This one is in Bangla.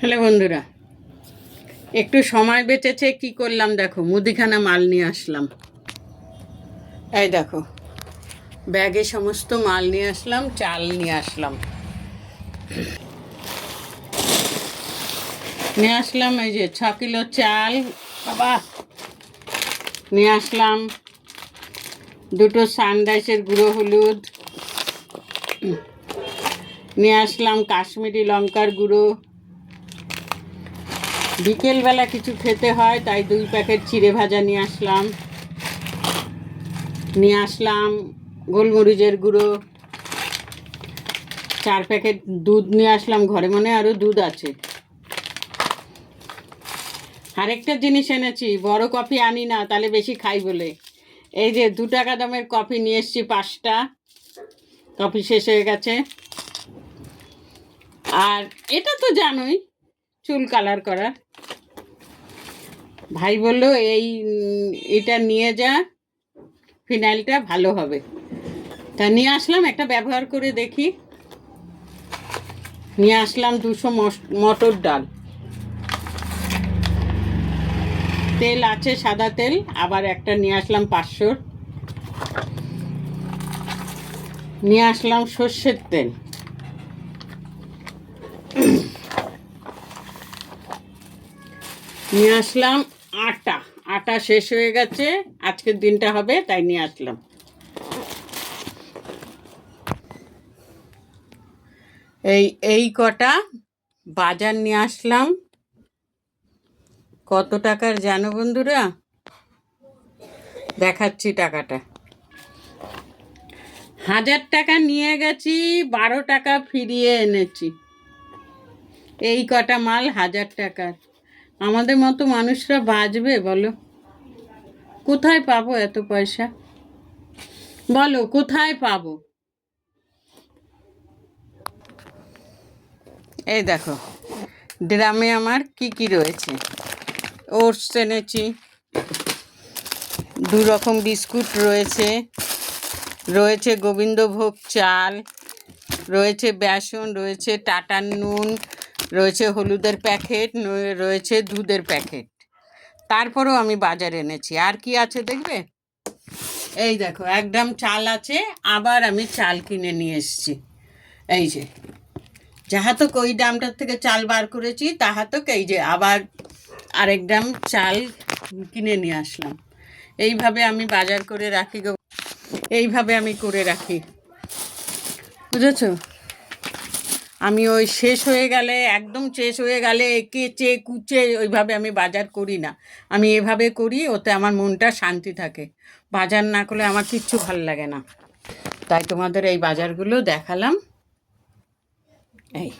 হ্যালো বন্ধুরা, একটু সময় বেঁচেছে, কি করলাম দেখো, মুদিখানা মাল নিয়ে আসলাম। এই দেখো, ব্যাগে সমস্ত মাল নিয়ে আসলাম, চাল নিয়ে আসলাম। নিয়ে আসলাম এই যে ছ কিলো চাল, বাবা। নিয়ে আসলাম দুটো সানরাইসের গুঁড়ো হলুদ। নিয়ে আসলাম কাশ্মীরি লঙ্কার গুঁড়ো। বিকেলবেলা কিছু খেতে হয়, তাই দুই প্যাকেট চিড়ে ভাজা নিয়ে আসলাম। নিয়ে আসলাম গোলমরিচের গুঁড়ো। চার প্যাকেট দুধ নিয়ে আসলাম ঘরে, মনে আরও দুধ আছে। আরেকটা জিনিস এনেছি, বড় কফি আনি না, তাহলে বেশি খাই বলে। এই যে দু টাকা দামের কফি নিয়ে এসছি, পাঁচটা। কফি শেষ হয়ে গেছে। আর এটা তো জানোই চুল কালার করার ভাই বলল, এই, এটা নিয়ে যা, ফিনাইলটা ভালো হবে। তা নিয়ে আসলাম, একটা ব্যবহার করে দেখি। নিয়ে আসলাম দুশো মটর ডাল। তেল আছে সাদা তেল, আবার একটা নিয়ে আসলাম পাঁচশোর। নিয়ে আসলাম সর্ষের তেল। নিয়ে আসলাম আটা। আটা শেষ হয়ে গেছে, আজকের দিনটা হবে, তাই নিয়ে আসলাম। এই এই কটা বাজার নিয়ে আসলাম। কত টাকার জানো বন্ধুরা? দেখাচ্ছি টাকাটা। হাজার টাকা নিয়ে গেছি, বারো টাকা ফিরিয়ে এনেছি। এই কটা মাল হাজার টাকার। আমাদের মতো মানুষরা বাঁচবে, বলো। কোথায় পাবো এত পয়সা? বলো, কোথায় পাবো? এই দেখো ড্রামে আমার কি কি রয়েছে? ওটস এনেছি, দু রকম বিস্কুট রয়েছে রয়েছে গোবিন্দভোগ চাল, রয়েছে বেসন, রয়েছে টাটার নুন রয়েছে হলুদের প্যাকেট রয়েছে দুধের প্যাকেট। তারপরেও আমি বাজার এনেছি। আর কি আছে দেখবে? এই দেখো, এক গ্রাম চাল আছে, আবার আমি চাল কিনে নিয়ে এসেছি। এই যে যাহা তো ওই দামটার থেকে চাল বার করেছি তাহা তো এই যে আবার আরেক গ্রাম চাল কিনে নিয়ে আসলাম। এইভাবে আমি বাজার করে রাখি গো। এইভাবে আমি করে রাখি। বুঝেছ? আমি ওই শেষ হয়ে গেলে, একদম শেষ হয়ে গেলে কেচে কুচে ওইভাবে আমি বাজার করি না। আমি এভাবে করি, ওতে আমার মনটা শান্তি থাকে। বাজার না করলে আমার কিচ্ছু ভালো লাগে না। তাই তোমাদের এই বাজারগুলো দেখালাম। এই।